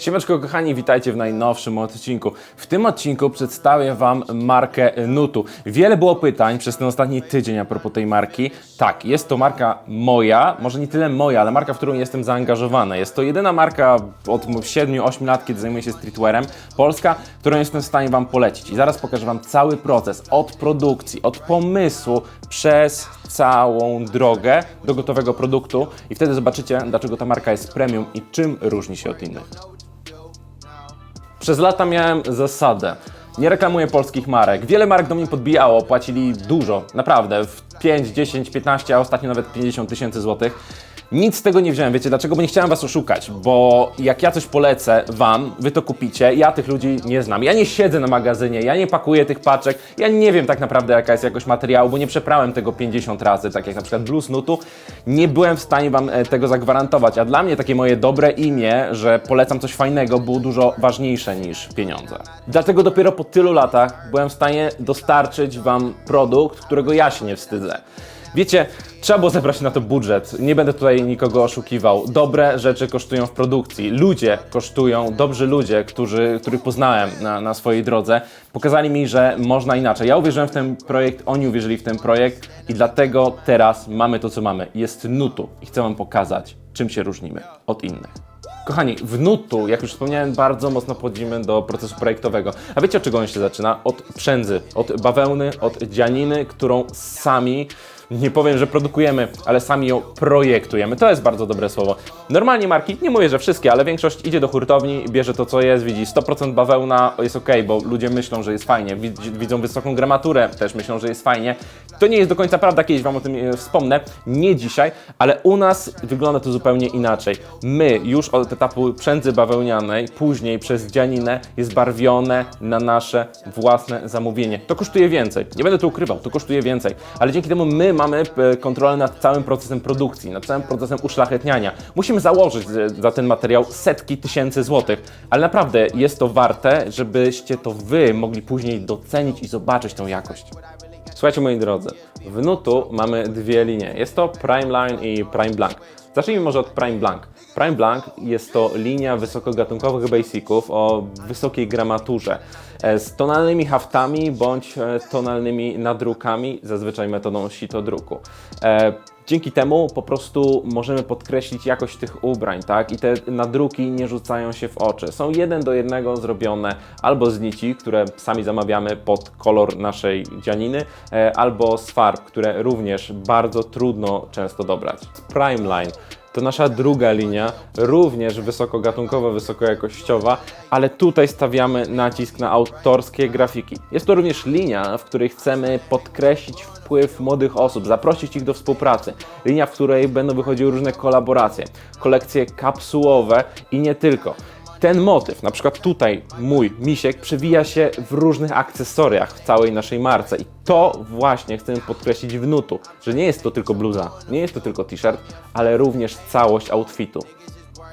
Siemeczko kochani, witajcie w najnowszym odcinku. W tym odcinku przedstawię Wam markę Nutu. Wiele było pytań przez ten ostatni tydzień a propos tej marki. Tak, jest to marka moja, może nie tyle moja, ale marka, w którą jestem zaangażowany. Jest to jedyna marka od 7-8 lat, kiedy zajmuję się streetwearem, polska, którą jestem w stanie Wam polecić. I zaraz pokażę Wam cały proces, od produkcji, od pomysłu, przez całą drogę do gotowego produktu i wtedy zobaczycie, dlaczego ta marka jest premium i czym różni się od innych. Przez lata miałem zasadę. Nie reklamuję polskich marek. Wiele marek do mnie podbijało, płacili dużo, naprawdę, w 5, 10, 15, a ostatnio nawet 50 tysięcy złotych. Nic z tego nie wziąłem, wiecie dlaczego? Bo nie chciałem was oszukać, bo jak ja coś polecę wam, wy to kupicie, ja tych ludzi nie znam. Ja nie siedzę na magazynie, ja nie pakuję tych paczek, ja nie wiem tak naprawdę jaka jest jakość materiału, bo nie przeprałem tego 50 razy, tak jak na przykład Blues Nutu. Nie byłem w stanie wam e, tego zagwarantować, a dla mnie takie moje dobre imię, że polecam coś fajnego, było dużo ważniejsze niż pieniądze. Dlatego dopiero po tylu latach byłem w stanie dostarczyć wam produkt, którego ja się nie wstydzę. Wiecie, trzeba było zebrać na to budżet. Nie będę tutaj nikogo oszukiwał. Dobre rzeczy kosztują w produkcji. Ludzie kosztują, dobrzy ludzie, którzy, których poznałem na, na swojej drodze, pokazali mi, że można inaczej. Ja uwierzyłem w ten projekt, oni uwierzyli w ten projekt i dlatego teraz mamy to, co mamy. Jest nutu i chcę Wam pokazać, czym się różnimy od innych. Kochani, w Nutu, jak już wspomniałem, bardzo mocno podchodzimy do procesu projektowego. A wiecie od czego on się zaczyna? Od przędzy, od bawełny, od dzianiny, którą sami, nie powiem, że produkujemy, ale sami ją projektujemy. To jest bardzo dobre słowo. Normalnie marki, nie mówię, że wszystkie, ale większość idzie do hurtowni, bierze to, co jest, widzi 100% bawełna, jest ok, bo ludzie myślą, że jest fajnie, Widz- widzą wysoką gramaturę, też myślą, że jest fajnie. To nie jest do końca prawda, kiedyś Wam o tym e, wspomnę, nie dzisiaj, ale u nas wygląda to zupełnie inaczej. My już od etapu przędzy bawełnianej, później przez dzianinę jest barwione na nasze własne zamówienie. To kosztuje więcej, nie będę to ukrywał, to kosztuje więcej, ale dzięki temu my mamy e, kontrolę nad całym procesem produkcji, nad całym procesem uszlachetniania. Musimy założyć e, za ten materiał setki tysięcy złotych, ale naprawdę jest to warte, żebyście to Wy mogli później docenić i zobaczyć tą jakość. Słuchajcie moi drodzy, w Nutu mamy dwie linie. Jest to Prime Line i Prime Blank. Zacznijmy może od Prime Blank. Prime Blank jest to linia wysokogatunkowych basiców o wysokiej gramaturze e, z tonalnymi haftami bądź e, tonalnymi nadrukami, zazwyczaj metodą sitodruku. Dzięki temu po prostu możemy podkreślić jakość tych ubrań, tak? I te nadruki nie rzucają się w oczy. Są jeden do jednego zrobione albo z nici, które sami zamawiamy pod kolor naszej dzianiny, e, albo z farb, które również bardzo trudno często dobrać. Prime Line to nasza druga linia, również wysokogatunkowa, wysokojakościowa, ale tutaj stawiamy nacisk na autorskie grafiki. Jest to również linia, w której chcemy podkreślić wpływ młodych osób, zaprosić ich do współpracy. Linia, w której będą wychodziły różne kolaboracje, kolekcje kapsułowe i nie tylko. Ten motyw, na przykład tutaj mój misiek, przewija się w różnych akcesoriach w całej naszej marce i to właśnie chcemy podkreślić w nutu, że nie jest to tylko bluza, nie jest to tylko t-shirt, ale również całość outfitu.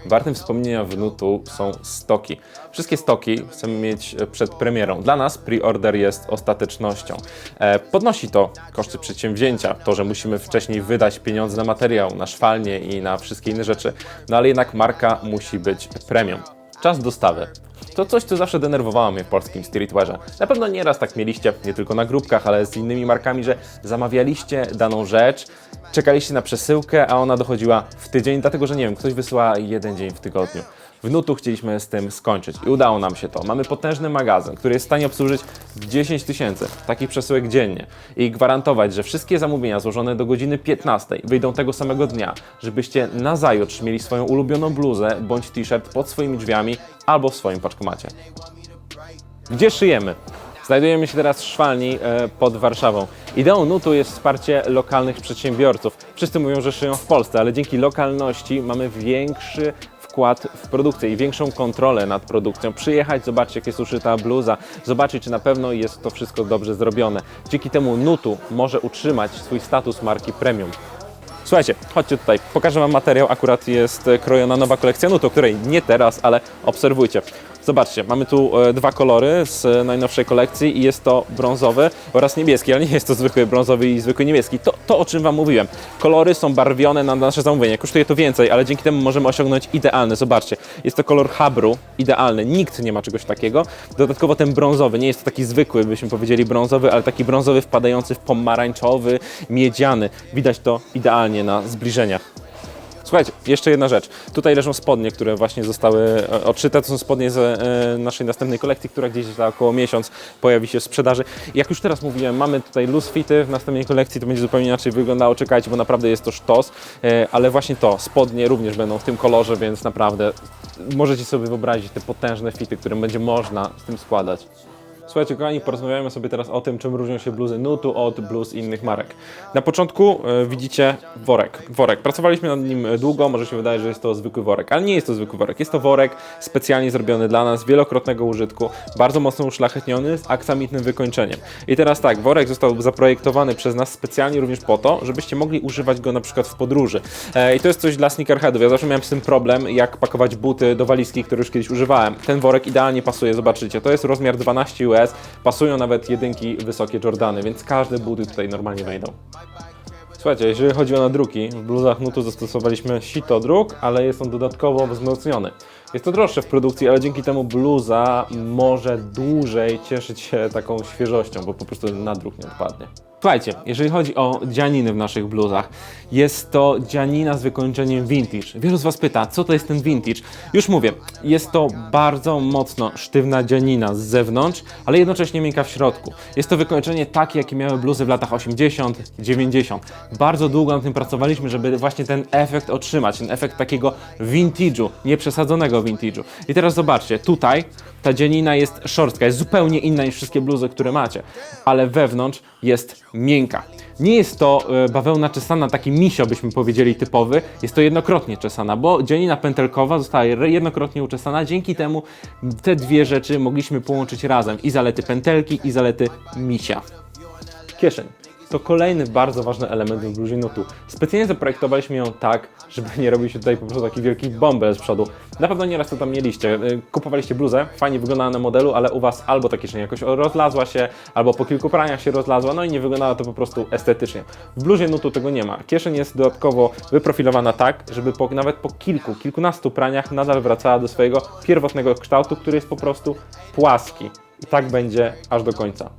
Wartym wspomnienia w Nutu są stoki. Wszystkie stoki chcemy mieć e, przed premierą. Dla nas pre-order jest ostatecznością. E, podnosi to koszty przedsięwzięcia, to, że musimy wcześniej wydać pieniądze na materiał, na szwalnie i na wszystkie inne rzeczy, no ale jednak marka musi być premium. Czas dostawy. To coś, co zawsze denerwowało mnie w polskim streetwearze. Na pewno nieraz tak mieliście, nie tylko na grupkach, ale z innymi markami, że zamawialiście daną rzecz, czekaliście na przesyłkę, a ona dochodziła w tydzień, dlatego że nie wiem, ktoś wysyła jeden dzień w tygodniu. W Nutu chcieliśmy z tym skończyć i udało nam się to. Mamy potężny magazyn, który jest w stanie obsłużyć 10 tysięcy takich przesyłek dziennie i gwarantować, że wszystkie zamówienia złożone do godziny 15 wyjdą tego samego dnia, żebyście nazajutrz mieli swoją ulubioną bluzę bądź t-shirt pod swoimi drzwiami albo w swoim paczkomacie. Gdzie szyjemy? Znajdujemy się teraz w szwalni e, pod Warszawą. Ideą Nutu jest wsparcie lokalnych przedsiębiorców. Wszyscy mówią, że szyją w Polsce, ale dzięki lokalności mamy większy wkład w produkcję i większą kontrolę nad produkcją. Przyjechać, zobaczyć jak jest uszyta bluza, zobaczyć czy na pewno jest to wszystko dobrze zrobione. Dzięki temu Nutu może utrzymać swój status marki premium. Słuchajcie, chodźcie tutaj, pokażę Wam materiał. Akurat jest krojona nowa kolekcja Nutu, której nie teraz, ale obserwujcie. Zobaczcie, mamy tu e, dwa kolory z e, najnowszej kolekcji i jest to brązowy oraz niebieski, ale nie jest to zwykły brązowy i zwykły niebieski. To, to o czym Wam mówiłem. Kolory są barwione na nasze zamówienie. Kosztuje to więcej, ale dzięki temu możemy osiągnąć idealny. Zobaczcie, jest to kolor habru, idealny. Nikt nie ma czegoś takiego. Dodatkowo ten brązowy, nie jest to taki zwykły, byśmy powiedzieli brązowy, ale taki brązowy wpadający w pomarańczowy, miedziany. Widać to idealnie na zbliżeniach. Słuchajcie, jeszcze jedna rzecz. Tutaj leżą spodnie, które właśnie zostały e, odszyte. To są spodnie z e, naszej następnej kolekcji, która gdzieś za około miesiąc pojawi się w sprzedaży. Jak już teraz mówiłem, mamy tutaj loose fity. W następnej kolekcji to będzie zupełnie inaczej wyglądało. Czekajcie, bo naprawdę jest to sztos. E, ale właśnie to, spodnie również będą w tym kolorze, więc naprawdę możecie sobie wyobrazić te potężne fity, które będzie można z tym składać. Słuchajcie, kochani, porozmawiamy sobie teraz o tym, czym różnią się bluzy Nutu od bluz innych marek. Na początku e, widzicie worek. Worek. Pracowaliśmy nad nim długo, może się wydaje, że jest to zwykły worek, ale nie jest to zwykły worek. Jest to worek specjalnie zrobiony dla nas, wielokrotnego użytku, bardzo mocno uszlachetniony, z aksamitnym wykończeniem. I teraz tak, worek został zaprojektowany przez nas specjalnie również po to, żebyście mogli używać go na przykład w podróży. E, I to jest coś dla sneakerheadów. Ja zawsze miałem z tym problem, jak pakować buty do walizki, które już kiedyś używałem. Ten worek idealnie pasuje, zobaczycie. To jest rozmiar 12 US, pasują nawet jedynki wysokie Jordany, więc każde buty tutaj normalnie wejdą. Słuchajcie, jeżeli chodzi o nadruki, w bluzach Nutu zastosowaliśmy sito druk, ale jest on dodatkowo wzmocniony. Jest to droższe w produkcji, ale dzięki temu bluza może dłużej cieszyć się taką świeżością, bo po prostu nadruk nie odpadnie. Słuchajcie, jeżeli chodzi o dzianiny w naszych bluzach, jest to dzianina z wykończeniem vintage. Wielu z Was pyta, co to jest ten vintage? Już mówię, jest to bardzo mocno sztywna dzianina z zewnątrz, ale jednocześnie miękka w środku. Jest to wykończenie takie, jakie miały bluzy w latach 80., 90. Bardzo długo nad tym pracowaliśmy, żeby właśnie ten efekt otrzymać, ten efekt takiego vintage'u, nieprzesadzonego vintage'u. I teraz zobaczcie, tutaj ta dzianina jest szorstka, jest zupełnie inna niż wszystkie bluzy, które macie, ale wewnątrz jest miękka. Nie jest to e, bawełna czesana, taki misio byśmy powiedzieli typowy, jest to jednokrotnie czesana, bo dzianina pętelkowa została jednokrotnie uczesana, dzięki temu te dwie rzeczy mogliśmy połączyć razem, i zalety pętelki, i zalety misia. Kieszeń. To kolejny bardzo ważny element w bluzie Nutu. Specjalnie zaprojektowaliśmy ją tak, żeby nie robił się tutaj po prostu taki wielki bąbel z przodu. Na pewno nieraz to tam mieliście. Y, Kupowaliście bluzę, fajnie wyglądała na modelu, ale u Was albo ta kieszeń jakoś rozlazła się, albo po kilku praniach się rozlazła, no i nie wyglądało to po prostu estetycznie. W bluzie Nutu tego nie ma. Kieszeń jest dodatkowo wyprofilowana tak, żeby po, nawet po kilku, kilkunastu praniach nadal wracała do swojego pierwotnego kształtu, który jest po prostu płaski. I tak będzie aż do końca.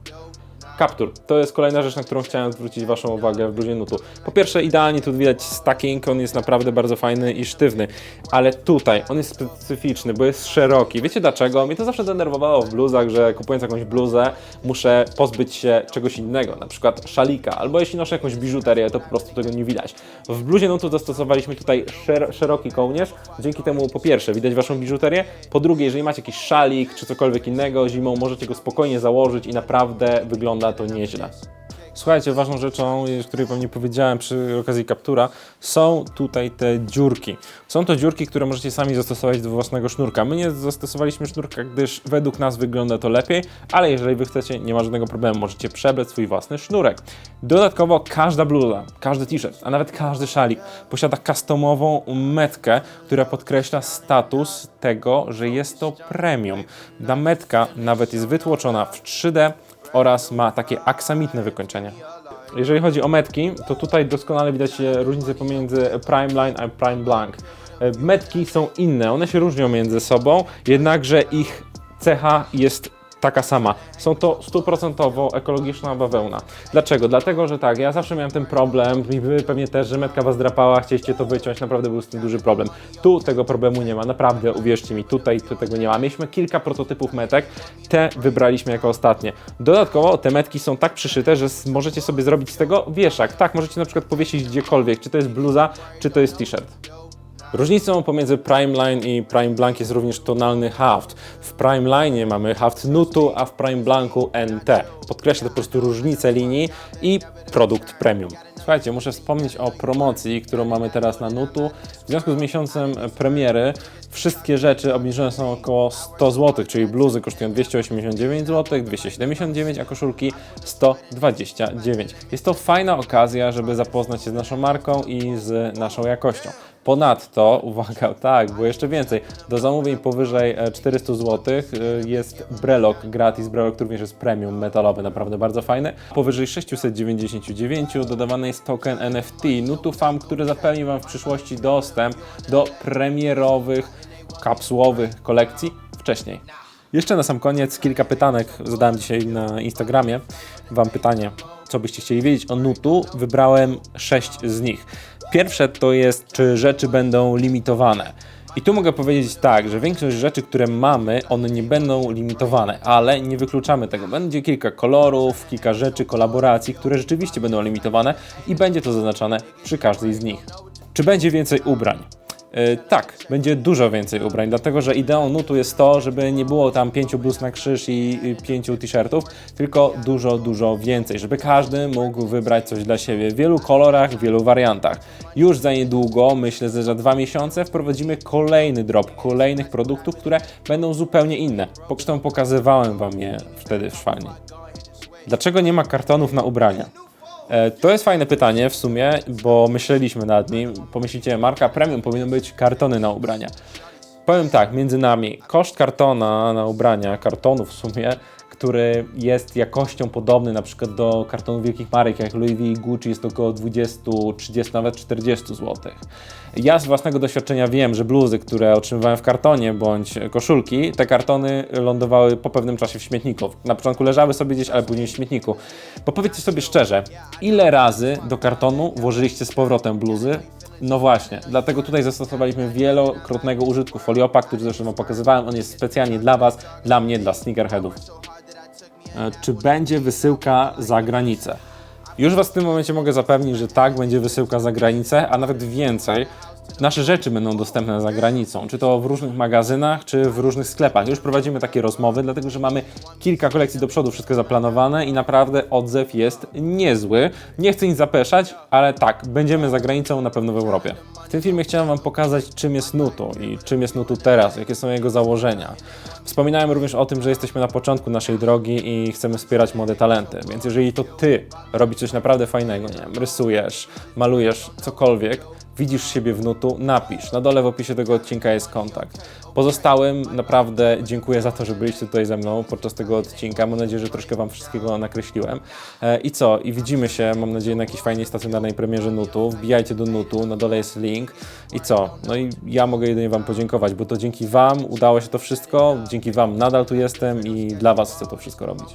Kaptur. To jest kolejna rzecz, na którą chciałem zwrócić Waszą uwagę w bluzie nutu. Po pierwsze, idealnie tu widać stacking, on jest naprawdę bardzo fajny i sztywny, ale tutaj on jest specyficzny, bo jest szeroki. Wiecie dlaczego? Mnie to zawsze denerwowało w bluzach, że kupując jakąś bluzę, muszę pozbyć się czegoś innego, na przykład szalika, albo jeśli noszę jakąś biżuterię, to po prostu tego nie widać. W bluzie nutu zastosowaliśmy tutaj szer szeroki kołnierz, dzięki temu po pierwsze widać Waszą biżuterię, po drugie, jeżeli macie jakiś szalik czy cokolwiek innego zimą, możecie go spokojnie założyć i naprawdę wygląda to nieźle. Słuchajcie, ważną rzeczą, której Wam nie powiedziałem przy okazji kaptura, są tutaj te dziurki. Są to dziurki, które możecie sami zastosować do własnego sznurka. My nie zastosowaliśmy sznurka, gdyż według nas wygląda to lepiej, ale jeżeli Wy chcecie, nie ma żadnego problemu, możecie przebrać swój własny sznurek. Dodatkowo każda bluza, każdy t-shirt, a nawet każdy szalik posiada customową metkę, która podkreśla status tego, że jest to premium. Ta metka nawet jest wytłoczona w 3D, oraz ma takie aksamitne wykończenie. Jeżeli chodzi o metki, to tutaj doskonale widać różnicę pomiędzy Prime Line a Prime Blank. E, Metki są inne, one się różnią między sobą, jednakże ich cecha jest taka sama. Są to stuprocentowo ekologiczna bawełna. Dlaczego? Dlatego, że tak, ja zawsze miałem ten problem, i wy pewnie też, że metka was drapała, chcieliście to wyciąć, naprawdę był z tym duży problem. Tu tego problemu nie ma, naprawdę, uwierzcie mi, tutaj tu tego nie ma. Mieliśmy kilka prototypów metek, te wybraliśmy jako ostatnie. Dodatkowo te metki są tak przyszyte, że możecie sobie zrobić z tego wieszak. Tak, możecie na przykład powiesić gdziekolwiek, czy to jest bluza, czy to jest t-shirt. Różnicą pomiędzy Prime Line i Prime Blank jest również tonalny haft. W Prime Line mamy haft nutu, a w Prime Blanku NT. Podkreśla to po prostu różnicę linii i produkt premium. Słuchajcie, muszę wspomnieć o promocji, którą mamy teraz na Nutu. W związku z miesiącem premiery Wszystkie rzeczy obniżone są około 100 zł, czyli bluzy kosztują 289 zł, 279, a koszulki 129. Jest to fajna okazja, żeby zapoznać się z naszą marką i z naszą jakością. Ponadto, uwaga, tak, było jeszcze więcej. Do zamówień powyżej e, 400 zł jest brelok gratis, brelok który również jest premium metalowy, naprawdę bardzo fajny. Powyżej 699 dodawany jest token NFT Nutufam, który zapewni Wam w przyszłości dostęp do premierowych, kapsułowych kolekcji wcześniej. Jeszcze na sam koniec kilka pytanek zadałem dzisiaj na Instagramie. Wam pytanie, co byście chcieli wiedzieć o Nutu. Wybrałem sześć z nich. Pierwsze to jest, czy rzeczy będą limitowane. I tu mogę powiedzieć tak, że większość rzeczy, które mamy, one nie będą limitowane, ale nie wykluczamy tego. Będzie kilka kolorów, kilka rzeczy, kolaboracji, które rzeczywiście będą limitowane i będzie to zaznaczone przy każdej z nich. Czy będzie więcej ubrań? Yy, tak, będzie dużo więcej ubrań, dlatego że ideą nutu jest to, żeby nie było tam pięciu bluz na krzyż i pięciu t-shirtów, tylko dużo, dużo więcej, żeby każdy mógł wybrać coś dla siebie w wielu kolorach, w wielu wariantach. Już za niedługo, myślę, że za dwa miesiące wprowadzimy kolejny drop, kolejnych produktów, które będą zupełnie inne. Zresztą pokazywałem Wam je wtedy w szwalni. Dlaczego nie ma kartonów na ubrania? E, To jest fajne pytanie w sumie, bo myśleliśmy nad nim. Pomyślicie, marka premium powinny być kartony na ubrania. Powiem tak, między nami, koszt kartona na ubrania, kartonu w sumie, który jest jakością podobny na przykład do kartonów wielkich marek jak Louis V i Gucci jest około 20, 30, nawet 40 zł. Ja z własnego doświadczenia wiem, że bluzy, które otrzymywałem w kartonie bądź koszulki, te kartony lądowały po pewnym czasie w śmietniku. Na początku leżały sobie gdzieś, ale później w śmietniku. Bo powiedzcie sobie szczerze, ile razy do kartonu włożyliście z powrotem bluzy, no właśnie, dlatego tutaj zastosowaliśmy wielokrotnego użytku foliopa, który zresztą Wam pokazywałem. On jest specjalnie dla Was, dla mnie, dla sneakerheadów. E, Czy będzie wysyłka za granicę? Już Was w tym momencie mogę zapewnić, że tak, będzie wysyłka za granicę, a nawet więcej. Nasze rzeczy będą dostępne za granicą, czy to w różnych magazynach, czy w różnych sklepach. Już prowadzimy takie rozmowy, dlatego że mamy kilka kolekcji do przodu, wszystko zaplanowane i naprawdę odzew jest niezły. Nie chcę nic zapeszać, ale tak, będziemy za granicą, na pewno w Europie. W tym filmie chciałem Wam pokazać, czym jest Nutu i czym jest Nutu teraz, jakie są jego założenia. Wspominałem również o tym, że jesteśmy na początku naszej drogi i chcemy wspierać młode talenty, więc jeżeli to Ty robisz coś naprawdę fajnego, nie wiem, rysujesz, malujesz, cokolwiek, widzisz siebie w nutu, napisz. Na dole w opisie tego odcinka jest kontakt. Pozostałym naprawdę dziękuję za to, że byliście tutaj ze mną podczas tego odcinka. Mam nadzieję, że troszkę Wam wszystkiego nakreśliłem. E, I co? I widzimy się, mam nadzieję, na jakiejś fajnej stacjonarnej premierze nutu. Wbijajcie do nutu, na dole jest link. I co? No i ja mogę jedynie Wam podziękować, bo to dzięki Wam udało się to wszystko. Dzięki Wam nadal tu jestem i dla Was chcę to wszystko robić.